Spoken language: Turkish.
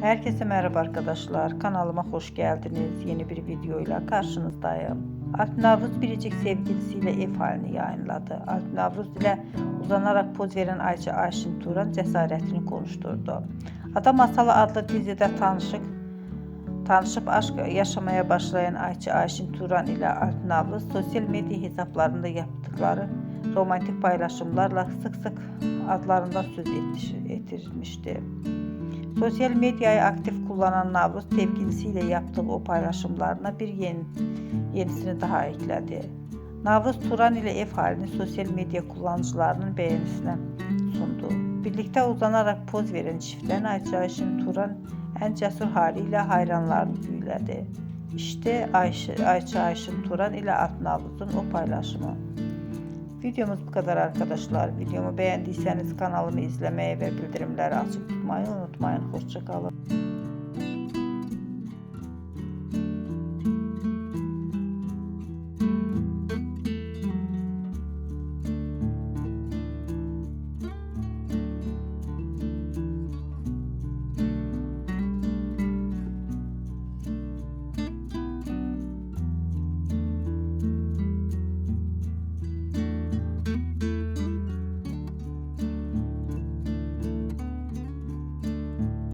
Herkese merhaba arkadaşlar. Kanalıma hoş geldiniz. Yeni bir videoyla karşınızdayım. Alp Navruz biricik sevgilisiyle ev halini yayınladı. Alp Navruz ile uzanarak poz veren Ayça Ayşin Turan cesaretini konuşturdu. Ada Masalı adlı dizide tanışık Tanışıp aşk yaşamaya başlayan Ayça Ayşin Turan ile Alp Navruz sosyal medya hesaplarında yaptıkları romantik paylaşımlarla sık sık adlarından söz ettirmişti. Sosyal medyayı aktif kullanan Navruz sevgilisiyle yaptığı o paylaşımlarına bir yeni, yenisini daha ekledi. Navruz Turan ile ev halini sosyal medya kullanıcılarının beğenisine sundu. Birlikte uzanarak poz veren çiftlerin Ayşin Turan en cesur haliyle hayranlarını büyüledi. İşte Ayşe, Ayça Ayşin Turan ile Alp Navruz'un o paylaşımı. Videomuz bu kadar arkadaşlar. Videomu beğendiyseniz kanalımı izlemeyi ve bildirimleri açık tutmayı unutmayın. Hoşçakalın.